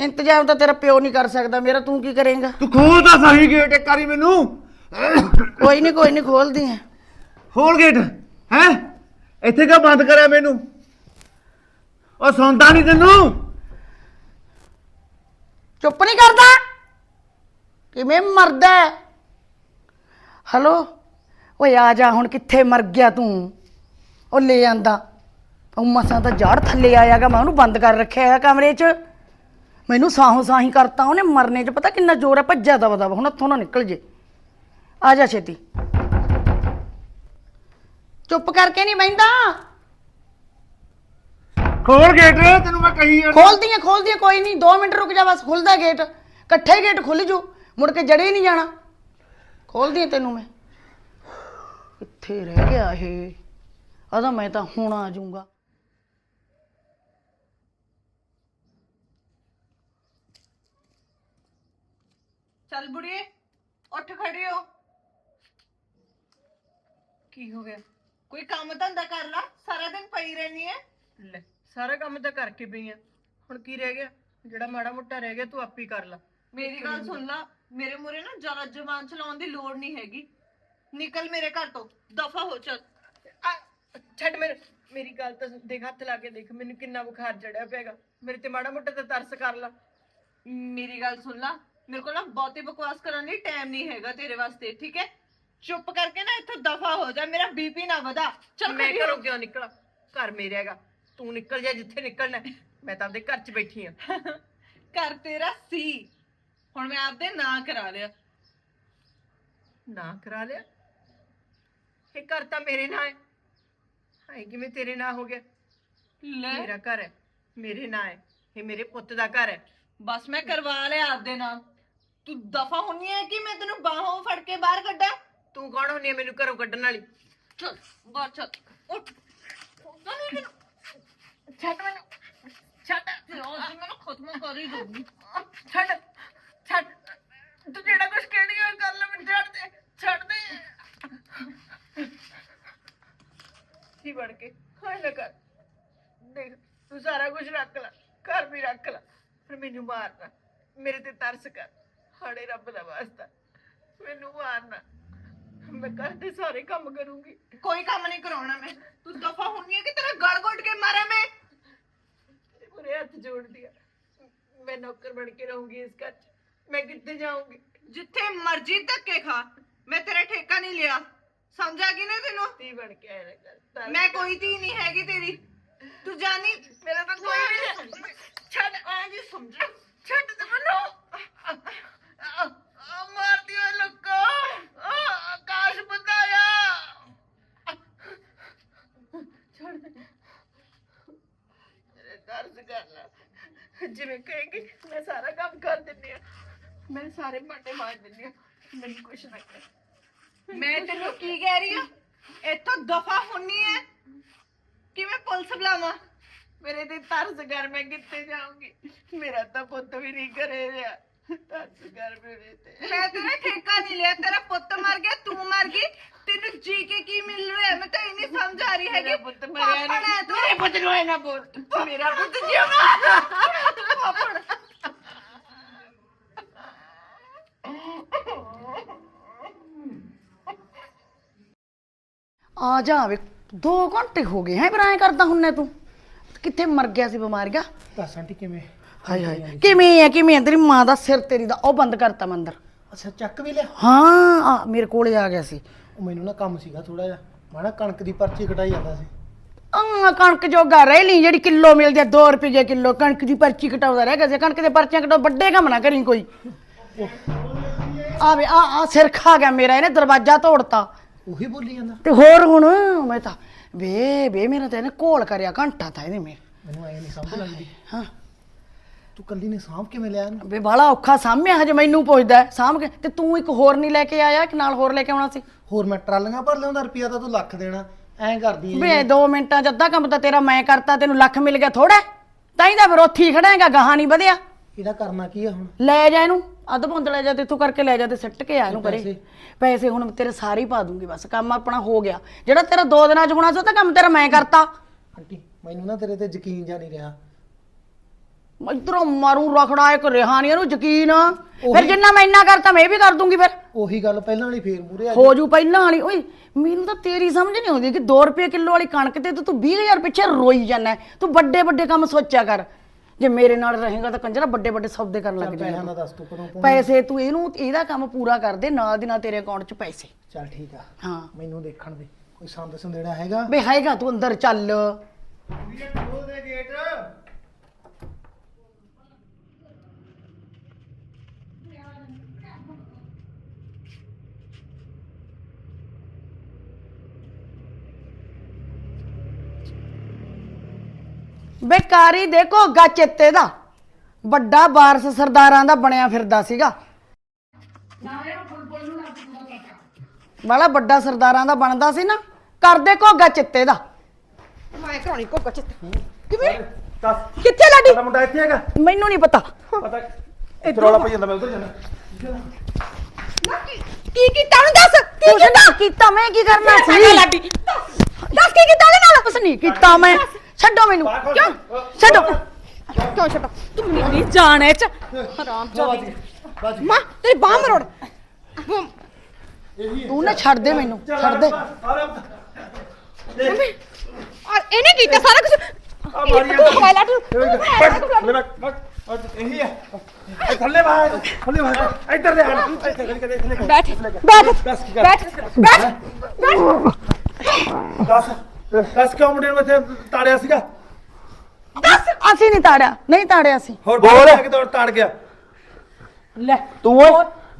ਇੰਤਜ਼ਾਮ ਤਾਂ ਤੇਰਾ ਪਿਓ ਨਹੀਂ ਕਰ ਸਕਦਾ ਮੇਰਾ ਤੂੰ ਕੀ ਕਰੇਂਗਾ? ਤੂੰ ਖੋਲ ਤਾਂ ਸਹੀ ਗੇਟ ਇੱਕ ਵਾਰੀ ਮੈਨੂੰ। ਕੋਈ ਨਹੀਂ ਕੋਈ ਨਹੀਂ ਖੋਲਦੀ ਆ। ਖੋਲ ਗੇਟ ਹੈ? ਇੱਥੇ ਕਿਉਂ ਬੰਦ ਕਰਿਆ ਮੈਨੂੰ? ਉਹ ਸੌਂਦਾ ਨਹੀਂ ਤੈਨੂੰ? ਚੁੱਪ ਨਹੀਂ ਕਰਦਾ? ਕਿਵੇਂ ਮਰਦਾ ਹੈ? ਹਲੋ? ਓਏ ਆ ਜਾ ਹੁਣ ਕਿੱਥੇ ਮਰ ਗਿਆ ਤੂੰ? ਉਹ ਲੈ ਆਂਦਾ। ਉਹ ਮਸਾਂ ਤਾਂ ਜੜ ਥੱਲੇ ਆਇਆਗਾ ਮੈਂ ਉਹਨੂੰ ਬੰਦ ਕਰ ਰੱਖਿਆ ਹੈ ਕਮਰੇ 'ਚ। ਮੈਨੂੰ ਸਾਹੋਂ ਸਾਹੀ ਕਰਤਾ ਉਹਨੇ ਮਰਨੇ 'ਚ ਪਤਾ ਕਿੰਨਾ ਜ਼ੋਰ ਹੈ ਭੱਜਿਆ ਦਵਾ ਦਵਾ ਹੁਣ ਹੱਥੋਂ ਨਾ ਨਿਕਲ ਜੇ। ਆ ਜਾ ਛੇਤੀ। ਚੁੱਪ ਕਰਕੇ ਨਹੀਂ ਬੈਂਦਾ ਖੋਲ ਗੇਟ ਤੈਨੂੰ ਮੈਂ ਕਹੀ ਜਾਂਦਾ। ਖੋਲਦੀਆਂ ਖੋਲਦੀਆਂ ਕੋਈ ਨਹੀਂ 2 ਮਿੰਟ ਰੁਕ ਜਾ ਬਸ ਖੁੱਲਦਾ ਗੇਟ। ਇਕੱਠੇ ਗੇਟ ਖੁੱਲ ਜੂ ਮੁੜ ਕੇ ਜੜੇ ਨਹੀਂ ਜਾਣਾ। ਖੋਲਦੀ ਤੈਨੂੰ ਮੈਂ। ਕਿੱਥੇ ਰਹਿ ਗਿਆ ਇਹ? ਆਦਾ ਮੈਂ ਤਾਂ ਹੁਣ ਆ ਜਾਊਂਗਾ। ਚੱਲ ਬੁੜੀਏ ਉੱਠ ਖੜੀ ਹੋ। ਕੀ ਹੋ ਗਿਆ? ਕੋਈ ਕੰਮ ਧੰਦਾ ਕਰ ਲਾ ਸਾਰਾ ਦਿਨ ਪਈ ਰਹਿਣੀ ਹੈ ਲੈ ਸਾਰਾ ਕੰਮ ਤਾਂ ਕਰਕੇ ਪਈ ਆ। ਹੁਣ ਕੀ ਰਹਿ ਗਿਆ? ਜਿਹੜਾ ਮਾੜਾ ਮੋਟਾ ਰਹਿ ਗਿਆ ਤੂੰ ਆਪੇ ਹੀ ਕਰ ਲੈ। ਮੇਰੀ ਗੱਲ ਸੁਣ ਲਾ ਮੇਰੇ ਮੂਰੇ ਨਾ ਜ਼ਿਆਦਾ ਜ਼ਬਾਨ ਚਲਾਉਣ ਦੀ ਲੋੜ ਨਹੀਂ ਹੈਗੀ। ਨਿਕਲ ਮੇਰੇ ਘਰ ਤੋਂ ਦਫਾ ਹੋ ਚੱਲ। ਆ, ਛੱਡ ਮੇਰੇ ਮੇਰੀ ਗੱਲ ਤਾਂ ਦੇਖ ਹੱਥ ਲਾ ਕੇ ਦੇਖ ਮੈਨੂੰ ਕਿੰਨਾ ਬੁਖਾਰ ਚੜਿਆ ਪਿਆਗਾ। ਮੇਰੇ ਤੇ ਮਾੜਾ ਮੋਟਾ ਤਾਂ ਤਰਸ ਕਰ ਲੈ। ਮੇਰੀ ਗੱਲ ਸੁਣ ਲਾ ਮੇਰੇ ਕੋਲ ਨਾ ਬਹੁਤੀ ਬਕਵਾਸ ਕਰਨ ਲਈ ਟਾਈਮ ਨਹੀਂ ਹੈਗਾ ਤੇਰੇ ਵਾਸਤੇ ਠੀਕ ਹੈ? ਚੁੱਪ ਕਰਕੇ ਨਾ ਇੱਥੋਂ ਦਫਾ ਹੋ ਜਾ ਮੇਰਾ ਬੀਪੀ ਨਾ ਵਧਾ। ਚੱਲ ਮੈਂ। ਘਰੋਂ ਕਿਉਂ ਨਿਕਲਾਂ? ਘਰ ਮੇਰੇ ਹੈਗਾ। ਤੂੰ ਨਿਕਲ ਜਾ ਜਿੱਥੇ ਨਿਕਲਣਾ ਹੈ। ਮੈਂ ਤਾਂ ਆਪਦੇ ਘਰ 'ਚ ਬੈਠੀ ਆ ਘਰ ਤੇਰਾ ਸੀ। ਹੁਣ ਮੈਂ ਆਪਦੇ ਨਾਂ ਕਰਾ ਲਿਆ। ਨਾ ਕਰਾ ਲਿਆ? ਇਹ ਘਰ ਤਾਂ ਮੇਰੇ ਨਾਂ ਹੈ। ਹਾਏ ਕਿਵੇਂ ਤੇਰੇ ਨਾਂ ਹੋ ਗਿਆ? ਲੈ। ਮੇਰਾ ਘਰ ਹੈ। ਮੇਰੇ ਨਾਂ ਹੈ। ਇਹ ਮੇਰੇ ਪੁੱਤ ਦਾ ਘਰ ਹੈ। ਬਸ ਮੈਂ ਕਰਵਾ ਲਿਆ ਆਪਦੇ ਨਾਲ ਤੂੰ ਦਫਾ ਹੁੰਨੀ ਹੈ ਕਿ ਮੈਂ ਤੈਨੂੰ ਬਾਹੋਂ ਫੜ ਕੇ ਬਾਹਰ ਕੱਢਾਂ? ਤੂੰ ਕੌਣ ਹੁੰਨੀ ਹੈ ਮੈਨੂੰ ਘਰੋਂ ਕੱਢਣ ਵਾਲੀ? ਚੱਲ ਬਾਹਰ ਚੱਲ। ਉੱਠ। ਉੱਠਦਾ ਨਹੀਂ ਮੈਨੂੰ ਛੱਡ ਮੈਨੂੰ। ਛੱਡ। ਤੇ ਉਹ ਜੀ ਮੈਨੂੰ ਖਤਮ ਕਰ ਹੀ ਦਊਗੀ। ਛੱਡ। ਛੱਡ। ਤੂੰ ਜਿਹੜਾ ਕੁਝ ਕਹਿਣੀ ਹੋਏ ਕਰ ਲੈ ਮੈਨੂੰ ਛੱਡ ਦੇ। ਛੱਡ ਦੇ। ਕੀ ਬਣ ਕੇ ਹਾਏ ਨਾ ਕਰ। ਦੇਖ ਤੂੰ ਸਾਰਾ ਕੁਝ ਰੱਖ ਲੈ। ਘਰ ਵੀ ਰੱਖ ਲੈ। ਫਿਰ ਮੈਨੂੰ ਮਾਰਨਾ। ਮੇਰੇ ਤੇ ਤਰਸ ਕਰ। ਹਾੜੇ ਰੱਬ ਦਾ ਵਾਸਤਾ। ਮੈਨੂੰ ਮਾਰਨਾ। ਮੈਂ ਘਰ ਦੇ ਸਾਰੇ ਕੰਮ ਕਰੂੰਗੀ। ਕੋਈ ਕੰਮ ਨਹੀਂ ਕਰਾਉਣਾ ਮੈਂ। ਤੂੰ ਦਫਾ ਹੁੰਨੀ ਹੈ ਕਿ ਤੇਰਾ ਗਲ ਘੁੱਟ ਕੇ ਮਾਰਾਂ ਮੈਂ? ਤੇਰੇ ਹੱਥ ਜੋੜਦੀ ਆ। ਮੈਂ ਨੌਕਰ ਬਣ ਕੇ ਰਹੂੰਗੀ ਇਸ ਘਰ 'ਚ। ਮੈਂ ਕਿੱਥੇ ਜਾਊਂਗੀ? ਜਿੱਥੇ ਮਰਜ਼ੀ ਧੱਕੇ ਖਾ। ਮੈਂ ਤੇਰਾ ਠੇਕਾ ਨਹੀਂ ਲਿਆ। ਸਮਝਾ ਕਿ ਨਹੀਂ ਤੈਨੂੰ? ਤੀ ਬਣ ਕੇ ਆਇਆ ਕਰ ਮੈਂ ਕੋਈ ਧੀ ਨਹੀਂ ਹੈਗੀ ਤੇਰੀ। ਤੂੰ ਜਾਨੀ ਮੇਰਾ ਤਾਂ ਕੋਈ ਵੀ ਨਹੀਂ ਛੱਡ ਆ ਜੀ ਸਮਝ ਛੱਡ ਮੈਨੂੰ ਮਾਰਦੀ ਓਏ ਲੋਕੋ ਆਕਾਸ਼ ਬਤਾਇਆ ਛੱਡ ਦੇ ਮੇਰੇ ਦਰਦ ਜਿਵੇਂ ਕਹੇਗੀ, ਮੈਂ ਸਾਰਾ ਕੰਮ ਕਰ ਦਿੰਦੀ ਆ। ਮੈਂ ਸਾਰੇ ਭਾਂਡੇ ਮਾਰ ਦਿੰਦੀ ਆ। ਮੈਨੂੰ ਕੁਛ ਨਾ ਕਰ ਮੈਂ ਤੈਨੂੰ ਕੀ ਕਹਿ ਰਹੀ ਆ? ਇੱਥੋਂ ਦਫਾ ਹੁੰਨੀ ਹੈ ਕਿਵੇਂ ਪੁਲਿਸ ਬੁਲਾਵਾਂ? ਮੇਰੇ ਤੇ ਤਰਸ ਕਰ ਮੈਂ ਕਿੱਥੇ ਜਾਊਂਗੀ? ਮੇਰਾ ਤਾਂ ਪੁੱਤ ਵੀ ਨਹੀਂ ਕਰੇ ਰਿਹਾ। ਤਰਸ ਕਰ ਮੇਰੇ ਤੇ। ਮੈਂ ਤੇਰਾ ਠੇਕਾ ਨਹੀਂ ਲਿਆ ਤੇਰਾ ਪੁੱਤ ਮਰ ਗਿਆ ਤੂੰ ਮਰ ਗਈ ਤੈਨੂੰ ਜੀ ਕੇ ਕੀ ਮਿਲ ਰਿਹਾ ਮੈਂ ਤਾਂ ਇਹ ਨਹੀਂ ਸਮਝ ਆ ਰਹੀ ਹੈਗੀ। ਮੇਰਾ ਪੁੱਤ ਮਰਿਆ ਪਾਪੜ ਹੈ ਨਹੀਂ ਤੂੰ। ਮੇਰੇ ਪੁੱਤ ਨੂੰ ਐ ਨਾ ਬੋਲ ਮੇਰਾ ਪੁੱਤ ਜਿਉਂਦਾ ਪਾਪੜ। ਆ ਜਾ ਵੇ 2 ਘੰਟੇ ਹੋ ਗਏ ਹੈ ਐਂ ਕਰਦਾ ਹੁੰਨੇ ਤੂੰ। ਕਿੱਥੇ ਮਰ ਗਿਆ ਸੀ ਬਿਮਾਰ ਗਿਆ? ਦੱਸ ਆਂਟੀ ਕਿਵੇਂ? ਹਾਏ ਹਾਏ। ਕਿਵੇਂ ਹੈ ਕਿਵੇਂ ਹੈ? ਤੇਰੀ ਮਾਂ ਦਾ ਸਿਰ ਤੇਰੀ ਦਾ ਉਹ ਬੰਦ ਕਰਤਾ ਮੈਂ ਅੰਦਰ। ਅੱਛਾ ਚੱਕ ਵੀ ਲਿਆ? ਹਾਂ ਆ ਮੇਰੇ ਕੋਲੇ ਆ ਗਿਆ ਸੀ। ਉਹ ਮੈਨੂੰ ਨਾ ਕੰਮ ਸੀਗਾ ਥੋੜਾ ਜਿਹਾ। ਮੈਂ ਨਾ ਕਣਕ ਦੀ ਪਰਚੀ ਕਟਾਈ ਜਾਂਦਾ ਸੀ। ਆ ਕਣਕ ਜੋਗਾ ਰਹਿ ਲਈ ਜਿਹੜੀ ਕਿਲੋ ਮਿਲਦੀ ਆ 2 ਰੁਪਏ ਕਿਲੋ। ਕਣਕ ਦੀ ਪਰਚੀ ਕਟਾਉਂਦਾ ਰਹਿ ਗਿਆ ਸੀ। ਕਣਕ ਦੇ ਪਰਚੀਆਂ ਕਟਾਉ ਵੱਡੇ ਕੰਮ ਨਾ ਕਰੀ ਕੋਈ। ਆ ਵੇ ਆ ਆ ਸਿਰ ਖਾ ਗਿਆ ਮੇਰਾ ਇਹਨੇ ਦਰਵਾਜ਼ਾ ਤੋੜਤਾ। ਉਹੀ ਬੋਲੀ ਜਾਂਦਾ। ਤੇ ਹੋਰ ਹੁਣ ਮੈਂ ਤਾਂ ਵੇ ਵੇ ਮੇਰਾ ਤਾਂ ਇਹਨੇ ਕੋਲ ਕਰਿਆ ਘੰਟਾ ਤਾਂ ਇਹਨੇ ਮੇਰੇ। ਮੈਨੂੰ ਐ ਨਹੀਂ ਸਮਝ ਲੱਗਦੀ। ਹਾਂ। ਤੂੰ ਕੱਲੀ ਨੇ ਸਾਂਭ ਕਿਵੇਂ ਲਿਆ ਇਹਨੂੰ? ਵੇ ਬਾਲਾ ਔਖਾ ਸਾਹਮਣੇ ਹਜੇ ਮੈਨੂੰ ਪੁੱਛਦਾ ਹੈ, ਸਾਂਭ ਕੇ ਤੇ ਤੂੰ ਇੱਕ ਹੋਰ ਨਹੀਂ ਲੈ ਕੇ ਆਇਆ ਕਿ ਨਾਲ ਹੋਰ ਲੈ ਕੇ ਆਉਣਾ ਸੀ? ਹੋਰ ਮੈਂ ਟਰਾਲੀਆਂ ਭਰ ਲਿਆਉਂਦਾ ਰੁਪਿਆ ਤਾਂ ਤੂੰ ਲੱਖ ਦੇਣਾ। ਐਂ ਕਰਦੀ ਐ ਵੇ 2 ਮਿੰਟਾਂ ਚ ਅੱਧਾ ਕੰਮ ਤਾਂ ਤੇਰਾ ਮੈਂ ਕਰਤਾ ਤੈਨੂੰ ਲੱਖ ਮਿਲ ਗਿਆ ਥੋੜਾ ਤਾਂ ਹੀ ਤਾਂ ਫਿਰ ਉੱਥੇ ਹੀ ਖੜਾ ਹੈਗਾ ਗਾਹਾਂ ਨਹੀਂ ਵਧਿਆ। ਇਹਦਾ ਕਰਨਾ ਕੀ ਆ ਹੁਣ? ਲੈ ਜਾ ਇਹਨੂੰ ਅੱਧ ਪੁੰਦ ਲੈ ਜਾ ਤੇ ਇੱਥੋਂ ਕਰਕੇ ਲੈ ਜਾ ਤੇ ਸਿੱਟ ਕੇ ਆ ਇਹਨੂੰ ਪੈਸੇ? ਪੈਸੇ ਹੁਣ ਤੇਰੇ ਸਾਰੇ ਹੀ ਪਾ ਦੂੰਗੀ ਬਸ ਕੰਮ ਆਪਣਾ ਹੋ ਗਿਆ। ਜਿਹੜਾ ਤੇਰਾ ਦੋ ਦਿਨਾਂ ਚ ਹੋਣਾ ਸੀ ਉਹ ਤਾਂ ਕੰਮ ਤੇਰਾ ਮੈਂ ਕਰਤਾ। ਆਂਟੀ ਮੈਨੂੰ ਨਾ ਤੇਰੇ ਤੇ ਯਕੀਨ ਜਾ ਨਹੀਂ ਰਿਹਾ। ਇਧਰੋਂ ਮਾਰੂ ਰਖੜਾ ਇੱਕ ਰਿਹਾ ਨਹੀਂ ਇਹਨੂੰ ਯਕੀਨ ਫਿਰ ਜਿੰਨਾ ਮੈਂ ਇੰਨਾ ਕਰਤਾ ਮੈਂ ਇਹ ਵੀ ਕਰ ਦੂੰਗੀ ਫਿਰ। ਉਹੀ ਗੱਲ ਪਹਿਲਾਂ ਵਾਲੀ ਫੇਰ ਮੂਰੇ ਆ ਹੋ ਜੂ ਪਹਿਲਾਂ ਵਾਲੀ। ਓਏ ਮੈਨੂੰ ਤਾਂ ਤੇਰੀ ਸਮਝ ਨਹੀਂ ਆਉਂਦੀ ਕਿ 2 ਰੁਪਏ ਕਿਲੋ ਵਾਲੀ ਕਣਕ ਤੇ ਤੂੰ 20000 ਪਿੱਛੇ ਰੋਈ ਜਾਂਦਾ ਤੂੰ ਵੱਡੇ ਵੱਡੇ ਕੰਮ ਸੋਚਿਆ ਕਰ। ਜੇ ਮੇਰੇ ਨਾਲ ਰਹੇਗਾ ਤਾਂ ਕੰਜਰਾ ਵੱਡੇ ਵੱਡੇ ਸੌਦੇ ਕਰਨ ਲੱਗ ਪੈਸਿਆਂ ਜਾਏਗਾ ਦਾ ਦੱਸ ਤੂੰ ਕਦੋਂ ਪਾਉਣਾ? ਪੈਸੇ ਤੂੰ ਇਹਨੂੰ ਇਹਦਾ ਕੰਮ ਪੂਰਾ ਕਰ ਦੇ ਨਾਲ ਦੀ ਨਾਲ ਤੇਰੇ ਅਕਾਊਂਟ 'ਚ ਪੈਸੇ। ਚੱਲ ਠੀਕ ਆ। ਹਾਂ। ਮੈਨੂੰ ਦੇਖਣ ਦੇ। ਕੋਈ ਸੰਦ ਸੰਦੇੜਾ ਹੈਗਾ? ਵੇ ਹੈਗਾ ਤੂੰ ਅੰਦਰ ਚੱਲ ਵੀਰੇ ਖੋਲ ਦੇ ਗੇਟ ਬੇਕਾਰੀ ਦੇਖੋ ਗਾ ਚਿੱਤੇ ਦਾ। ਵੱਡਾ ਵਾਰਸ ਸਰਦਾਰਾਂ ਦਾ ਬਣਿਆ ਫਿਰਦਾ ਸੀਗਾ। ਵਾਲਾ ਵੱਡਾ ਸਰਦਾਰਾਂ ਦਾ ਬਣਦਾ ਸੀ ਨਾ ਕਰਦੇ ਘੋਗਾ ਚਿੱਤੇ ਦਾ। ਮੈਂ ਕਹਾਣੀ ਕੋ ਕਚਿਤ ਕਿਵੇਂ? ਦੱਸ। ਕਿੱਥੇ ਲਾਡੀ? ਸਾਡਾ ਮੁੰਡਾ ਇੱਥੇ ਹੈਗਾ। ਮੈਨੂੰ ਨਹੀਂ ਪਤਾ। ਪਤਾ ਇੱਥੇ ਰੌਲਾ ਪਈ ਜਾਂਦਾ ਮੈਂ ਉਧਰ ਜਾਣਾ। ਕੀ ਕੀਤਾ ਉਹਨੂੰ? ਦੱਸ ਕੀ ਕੀਤਾ? ਕੀਤਾ ਮੈਂ ਕੀ ਕਰਨਾ ਸੀ? ਲਾਡੀ? ਦੱਸ ਕੀ ਕੀਤਾ ਉਹਦੇ ਨਾਲ? ਕੁਛ ਨਹੀਂ ਕੀਤਾ ਮੈਂ। ਛੱਡੋ ਮੈਨੂੰ। ਕਿਉਂ? ਛੱਡੋ। ਕਿਉਂ ਛੱਡੋ? ਤੂੰ ਮੇਰੀ ਜਾਨ ਐ ਚ। ਹਰਾਮ ਜਾਦੀ ਮਾਂ ਤੇਰੀ ਬਾਹ ਮਰੋੜ। ਤੂੰ ਨਾ ਛੱਡ ਦੇ ਮੈਨੂੰ ਛੱਡ ਦੇ। ਇਹਨੇ ਕੀਤਾ ਸਾਰਾ ਕੁਝ ਆ ਮਾਰੀ ਤੂੰ ਖਵਾ ਲਾ ਤੂੰ ਇਹੀ ਹੈ। ਥੱਲੇ ਬਾਹਰ ਥੱਲੇ ਬਾਹਰ ਇੱਧਰ ਦੇ ਬੈਠ ਬੈਠ ਬੈਠ ਬੈਠ। ਦੱਸ ਦੱਸ ਕਿਉਂ ਮੁੰਡੇ ਨੂੰ ਇੱਥੇ ਤਾੜਿਆ ਸੀਗਾ? ਦੱਸ ਅਸੀਂ ਨਹੀਂ ਤਾੜਿਆ ਨਹੀਂ ਤਾੜਿਆ ਸੀ ਹੋਰ ਬੋਲ। ਕਿ ਦੌੜ ਤਾੜ ਗਿਆ। ਲੈ ਤੂੰ ਓਏ।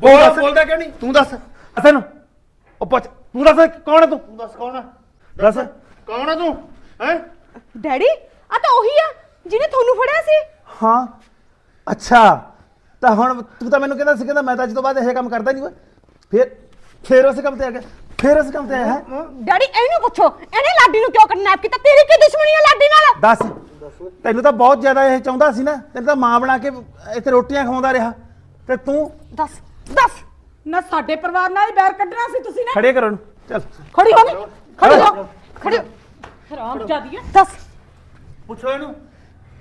ਬੋਲ ਬੋਲਦਾ ਕਿਉਂ ਨਹੀਂ? ਤੂੰ ਦੱਸ। ਅਸਨ ਉਹ ਪੁੱਛ। ਤੂੰ ਦੱਸ ਕੌਣ ਹੈ ਤੂੰ? ਤੂੰ ਦੱਸ ਕੌਣ ਹੈ ਦੱਸ। ਕੌਣ ਹੈ ਤੂੰ? ਹੈ? ਡੈਡੀ ਆ ਤਾਂ ਉਹੀ ਆ ਜਿਹਨੇ ਤੁਹਾਨੂੰ ਫੜਿਆ ਸੀ। ਹਾਂ। ਅੱਛਾ। ਤਾਂ ਹੁਣ ਤੂੰ ਤਾਂ ਮੈਨੂੰ ਕਹਿੰਦਾ ਸੀ ਕਹਿੰਦਾ ਮੈਂ ਤਾਂ ਅੱਜ ਤੋਂ ਬਾਅਦ ਇਹ ਕੰਮ ਕਰਦਾ ਨਹੀਂ ਓਏ। ਫਿਰ ਫਿਰ ਉਸ ਕੰਮ ਤੇ ਆ ਗਿਆ। ਫਿਰ ਉਸ ਕੰਮ ਤੇ ਆਇਆ ਹੈ? ਡੈਡੀ ਇਹਨੂੰ ਪੁੱਛੋ ਇਹਨੇ ਲਾਡੀ ਨੂੰ ਕਿਉਂ ਕਿਡਨੈਪ ਕੀਤਾ? ਤੇਰੀ ਕੀ ਦੁਸ਼ਮਣੀ ਆ ਲਾਡੀ ਨਾਲ? ਦੱਸ। ਤੈਨੂੰ ਤਾਂ ਬਹੁਤ ਜ਼ਿਆਦਾ ਇਹ ਚਾਹੁੰਦਾ ਸੀ ਨਾ ਤੈਨੂੰ ਤਾਂ ਮਾਂ ਬਣਾ ਕੇ ਇੱਥੇ ਰੋਟੀਆਂ ਖਵਾਉਂਦਾ ਰਿਹਾ। ਤੇ ਤੂੰ? ਦੱਸ ਦੱਸ। ਨਾ ਸਾਡੇ ਪਰਿਵਾਰ ਨਾਲ ਹੀ ਬੈਰ ਕੱਢਣਾ ਸੀ ਤੁਸੀਂ ਨੇ। ਖੜੇ ਕਰੋ ਨੂੰ ਚੱਲ। ਖੜੀ ਹੋ ਨੀ ਖੜੀ ਹੋ ਖੜੀ ਹੋ। ਹਰਾਮ ਜਾਦੀ ਦੱਸ। ਪੁੱਛੋ ਇਹਨੂੰ।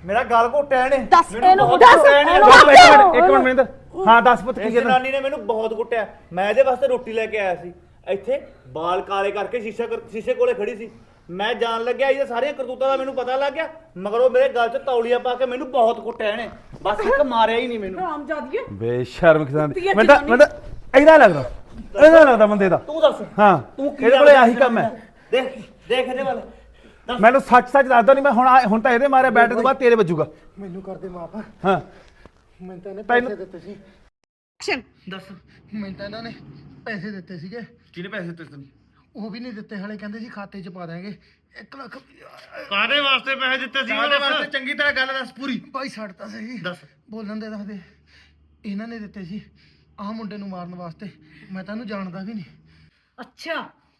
ਮੇਰਾ ਗਾਲ ਘੋਟਿਆ ਇਹਨੇ। ਦੱਸ ਇਹਨੂੰ ਦੱਸ ਇੱਕ ਮਿੰਟ। ਇੱਕ ਮਿੰਟ ਹਾਂ ਦੱਸ ਪੁੱਤ ਕੀ ਇਸ ਜਨਾਨੀ ਨੇ ਮੈਨੂੰ ਬਹੁਤ ਕੁੱਟਿਆ ਮੈਂ ਇਹਦੇ ਵਾਸਤੇ ਰੋਟੀ ਲੈ ਕੇ ਆਇਆ ਸੀ। ਇੱਥੇ ਬਾਲ ਕਾਲੇ ਕਰਕੇ ਸ਼ੀਸ਼ੇ ਕਰ- ਸ਼ੀਸ਼ੇ ਕੋਲੇ ਖੜੀ ਸੀ। ਮੈਂ ਜਾਣ ਲੱਗਿਆ ਇਹਦੇ ਸਾਰੀਆਂ ਕਰਤੂਤਾਂ ਦਾ ਮੈਨੂੰ ਪਤਾ ਲੱਗ ਗਿਆ ਮਗਰ ਉਹ ਮੇਰੇ ਗਲ 'ਚ ਤੌਲੀਆ ਪਾ ਕੇ ਮੈਨੂੰ ਬਹੁਤ ਕੁੱਟਿਆ ਇਹਨੇ। ਬਸ ਇੱਕ ਮਾਰਿਆ ਹੀ ਨਹੀਂ ਮੈਨੂੰ। ਹਰਾਮ ਜਾਦੀਏ। ਬੇਸ਼ਰਮ ਕਿਸਾਨ ਹੈ ਮੈਂ ਤਾਂ ਮੈਂ ਤਾਂ ਇਹਦਾ ਲੱਗਦਾ। ਇਹਦਾ ਲੱਗਦਾ ਬੰਦੇ ਦਾ। ਤੂੰ ਦੱਸ। ਹਾਂ ਤੂੰ ਕੀ ਇਹਦੇ ਕੋਲੇ ਆਹੀ ਕੰਮ ਹੈ। ਦੇਖ ਦੇਖ ਇਹਦੇ ਵੱਲ। ਦੱਸ। ਮੈਨੂੰ ਸੱਚ ਸੱਚ ਦੱਸਦਾ ਨਹੀਂ ਮੈਂ ਹੁਣ ਆ- ਹੁਣ ਤਾਂ ਇਹਦੇ ਮਾਰਿਆ ਬੈਟ ਤੋਂ ਬਾਅਦ ਤੇਰੇ ਵੱਜੂਗਾ। ਮੈਨੂੰ ਕਰਦੇ ਮਾਫ। ਹਾਂ। ਮੈਨੂੰ ਤਾਂ ਇਹਨੇ ਤੈਨੂੰ- ਪੈਸੇ ਦਿੱਤੇ ਸੀ। ਐਕਸ਼ਨ ਦੱਸ ਮੈਨੂੰ ਤਾਂ ਇਹਨਾਂ ਨੇ ਪੈਸੇ ਦਿੱਤੇ ਸੀਗੇ। ਕਿਹਨੇ ਪੈਸੇ ਦਿੱਤੇ ਤੈਨੂੰ ਉਹ ਵੀ ਨਹੀਂ ਦਿੱਤੇ ਹਲੇ ਕਹਿੰਦੇ ਸੀ ਖਾਤੇ 'ਚ ਪਾ ਦਾਂਗੇ 1 ਲੱਖ ਕਾਦੇ ਵਾਸਤੇ ਪੈਸੇ ਦਿੱਤੇ ਸੀ ਕਾਦੇ ਵਾਸਤੇ? ਚੰਗੀ ਤਰ੍ਹਾਂ ਗੱਲ ਦੱਸ ਪੂਰੀ। ਭਾਈ ਛੱਡ ਤਾਂ ਸਹੀ। ਦੱਸ। ਬੋਲਣ ਦੇ ਦੱਸਦੇ ਇਹਨਾਂ ਨੇ ਦਿੱਤੇ ਸੀ ਆਹ ਮੁੰਡੇ ਨੂੰ ਮਾਰਨ ਵਾਸਤੇ। ਮੈਂ ਤਾਂ ਇਹਨੂੰ ਜਾਣਦਾ ਵੀ ਨਹੀਂ। ਅੱਛਾ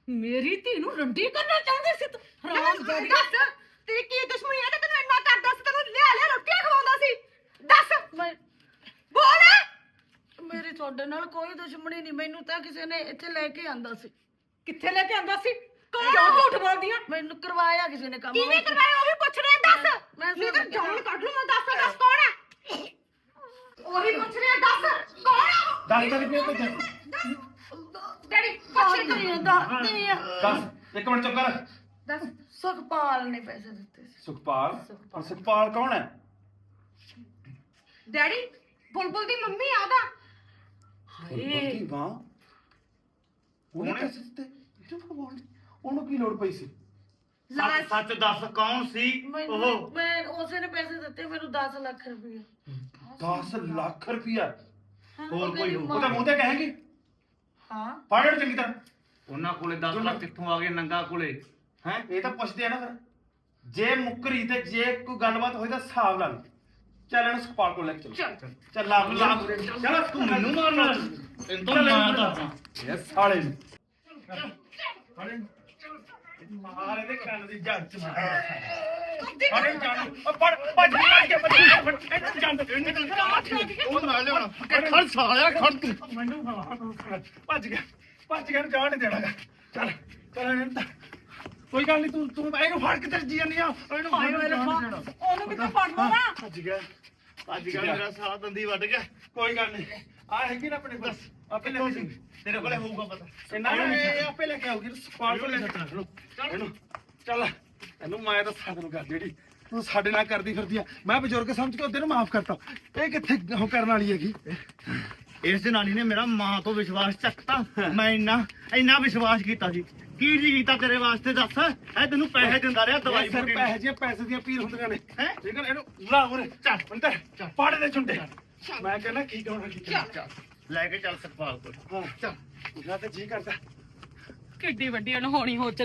ਮੇਰੀ ਧੀ ਨੂੰ ਰੰਡੀ ਕਰਨਾ ਚਾਹੁੰਦੇ ਸੀ ਤੂੰ? ਦੱਸ। ਤੇਰੀ ਕੀ ਦੁਸ਼ਮਣੀ ਹੈ ਕਿ ਤੈਨੂੰ ਇੰਨਾ ਕਰਦਾ ਸੀ ਤੈਨੂੰ ਲਿਆ ਲਿਆ ਰੋਟੀਆਂ ਖਵਾਉਂਦਾ ਸੀ। ਦੱਸ। ਬੋਲ। ਮੇਰੀ ਤੁਹਾਡੇ ਨਾਲ ਕੋਈ ਦੁਸ਼ਮਣੀ ਨਹੀਂ। ਮੈਨੂੰ ਤਾਂ ਕਿਸੇ ਨੇ ਇੱਥੇ ਲੈ ਕੇ ਆਂਦਾ ਸੀ। ਕਿੱਥੇ ਲੈ ਕੇ ਆਂਦਾ ਸੀ? ਕਿਉਂ ਝੂਠ ਬੋਲਦੀਆਂ? ਮੈਨੂੰ ਕਰਵਾਇਆ ਕਿਸੇ ਨੇ ਕੰਮ। ਕਿਵੇਂ ਕਰਵਾਇਆ? ਉਹ ਵੀ ਪੁੱਛ ਰਿਹਾ ਦੱਸ। ਮੈਂ ਨਹੀਂ ਤਾਂ ਜਾਨ ਕੱਢ ਲੂ ਮੈਂ ਦੱਸ ਦੱਸ ਕੌਣ ਹੈ ਉਹੀ ਪੁੱਛ ਰਿਹਾ ਦੱਸ। ਕੌਣ ਹੈ ਉਹ? ਦੱਸ ਤਾਂ ਕਿਹਨੇ ਡੈਡੀ ਪੁੱਛ ਰਿਹਾ ਆ। ਦੱਸ ਇੱਕ ਮਿੰਟ ਚੁੱਪ ਕਰ। ਦੱਸ ਸੁਖਪਾਲ ਨੇ ਪੈਸੇ ਦਿੱਤੇ ਸੀ। ਸੁਖਪਾਲ? ਸੁਖਪਾਲ। ਕੌਣ ਹੈ? ਡੈਡੀ ਬੁਲਬੁਲ ਦੀ ਮੰਮੀ ਆਦਾ ਕੀ ਵਾਂ। ਉਹਨੇ ਪੈਸੇ ਦਿੱਤੇ ਚੁੱਪ ਬੋਲ ਉਹਨੂੰ ਕੀ ਲੋੜ ਪਈ ਸੀ? ਸੱਚ ਸੱਚ ਦੱਸ ਕੌਣ ਸੀ ਮੈਨੂੰ ਉਹ? ਮੈਂ ਉਸੇ ਨੇ ਪੈਸੇ ਦਿੱਤੇ ਮੈਨੂੰ 10 ਲੱਖ ਰੁਪਏ 10 ਲੱਖ ਰੁਪਇਆ ਹੋਰ ਕੋਈ ਹੋ ਉਹਦਾ ਮੂੰਹ ਤੇ ਕਹੇਗੀ। ਹਾਂ। ਪੜ੍ਹੜ ਚੰਗੀ ਤਰ੍ਹਾਂ। ਉਹਨਾਂ ਕੋਲੇ 10 ਲੱਖ ਕਿੱਥੋਂ ਆ ਗਏ ਨੰਗਾ ਕੋਲੇ? ਹੈ? ਇਹ ਤਾਂ ਪੁੱਛਦੇ ਆ ਨਾ ਫਿਰ। ਜੇ ਮੁੱਕਰੀ ਤੇ ਜੇ ਕੋਈ ਗੱਲਬਾਤ ਹੋਈ ਤਾਂ ਹਿਸਾਬ ਲਾ ਲਓ। ਚੱਲ ਇਹਨੂੰ ਸੁਖਪਾਲ ਕੋਲ ਲੈ ਕੇ ਚਲੋ। ਚੱਲ। ਲਾ ਲਾ। ਚੱਲ। ਤੂੰ ਮੈਨੂੰ ਮਾਰਨਾ ਤੈਨੂੰ ਤਾਂ ਮਾਰਦਾ ਇਹ ਸਾਲੇ ਨੂੰ। ਸਾਲੇ ਨੂੰ। ਮਾਰ ਇਹਦੇ ਕੰਨ ਦੀ ਚ ਮਾਰ। ਅਰੇ ਜਾਨ ਉਹ ਪੜ ਭੱਜ ਭੱਜ ਕੇ ਭੱਜ ਤੇ ਨਿਕਲ ਉਹ ਨਾ ਲਿਆਉਣਾ ਖੜ ਸਾਲਿਆ ਖੜ ਤੂੰ। ਮੈਨੂੰ ਭੱਜ ਗਿਆ ਭੱਜ ਗਿਆ ਜਾਣ ਨਹੀਂ ਦੇਣਾ। ਚੱਲ ਚੱਲ ਇਹਨੂੰ ਕੋਈ ਗੱਲ ਨਹੀਂ ਤੂੰ ਤੂੰ ਇਹਨੂੰ ਫੜ ਕੇ ਤੇ ਜੀ ਜਾਂਦੀ ਆ। ਇਹਨੂੰ ਫੜ ਕੇ ਜਾਣ ਨਹੀਂ ਦੇਣਾ ਉਹਨੂੰ ਕਿੱਥੇ ਫੜ ਲਵਾਂ ਭੱਜ ਗਿਆ। ਅੱਜ ਕੱਲ ਮੇਰਾ ਸਾਲਾ ਦੰਦੀ ਵੱਢ ਗਿਆ। ਕੋਈ ਗੱਲ ਨਹੀਂ। ਆ ਹੈਗੀ ਨਾ ਆਪਣੇ ਕੋਲ। ਆਪੇ ਲੈ ਕੇ ਤੇਰੇ ਕੋਲੇ ਹੋਊਗਾ ਪਤਾ। ਇਹਨਾਂ ਇਹ ਆਪੇ ਲੈ ਕੇ ਆਉਗੀ ਸਪਾਲ ਕੋਲ ਲੈ ਚੱਲ। ਇਹਨੂੰ ਚੱਲ। ਇਹਨੂੰ ਮੈਂ ਤਾਂ ਸਾਥ ਨੂੰ ਕਰ ਜਿਹੜੀ। ਤੂੰ ਸਾਡੇ ਨਾਲ ਕਰਦੀ ਫਿਰਦੀ ਆ। ਮੈਂ ਬਜ਼ੁਰਗ ਸਮਝ ਕੇ ਉਹਦੇ ਨੂੰ ਮਾਫ ਕਰਤਾ। ਇਹ ਕਿੱਥੇ ਉਹ ਕਰਨ ਵਾਲੀ ਹੈਗੀ? ਇਸ ਜਨਾਨੀ ਨੇ ਮੇਰਾ ਮਾਂ ਤੋਂ ਵਿਸ਼ਵਾਸ ਚੱਕਤਾ। ਮੈਂ ਇੰਨਾ ਇੰਨਾ ਵਿਸ਼ਵਾਸ ਕੀਤਾ ਸੀ। ਕੀ ਜੀ ਕੀਤਾ ਤੇਰੇ ਵਾਸਤੇ ਦੱਸ? ਐ ਤੈਨੂੰ ਪੈਸੇ ਦਿੰਦਾ ਰਿਹਾ ਦਵਾਈ ਇਹ ਸਿਰ ਬੂਟੀ ਪੈਸੇ ਦੀਆਂ ਪੈਸੇ ਦੀਆਂ ਪੀਰ ਹੁੰਦੀਆਂ ਨੇ। ਹੈਂ? ਠੀਕ ਹੈ ਨਾ? ਇਹਨੂੰ ਲਾ ਉਰੇ ਚੱਲ ਅੰਦਰ ਚੱਲ। ਪਾੜੇ ਦੇ ਚੁੰਡੇ ਮੈਂ ਕਹਿੰਦਾ ਕੀ ਕਹਣਾ ਕੀ ਕਹਿਣਾ ਚੱਲ। ਲੈ ਕੇ ਚੱਲ ਸਤਪਾਲ ਕੋਲ। ਹਾਂ ਚੱਲ। ਉਹਦਾ ਤੇ ਜੀ ਕਰਦਾ। ਕਿੱਡੀ ਵੱਡੀ ਅਣਹੋਣੀ ਹੋ ਚੱਲੀ।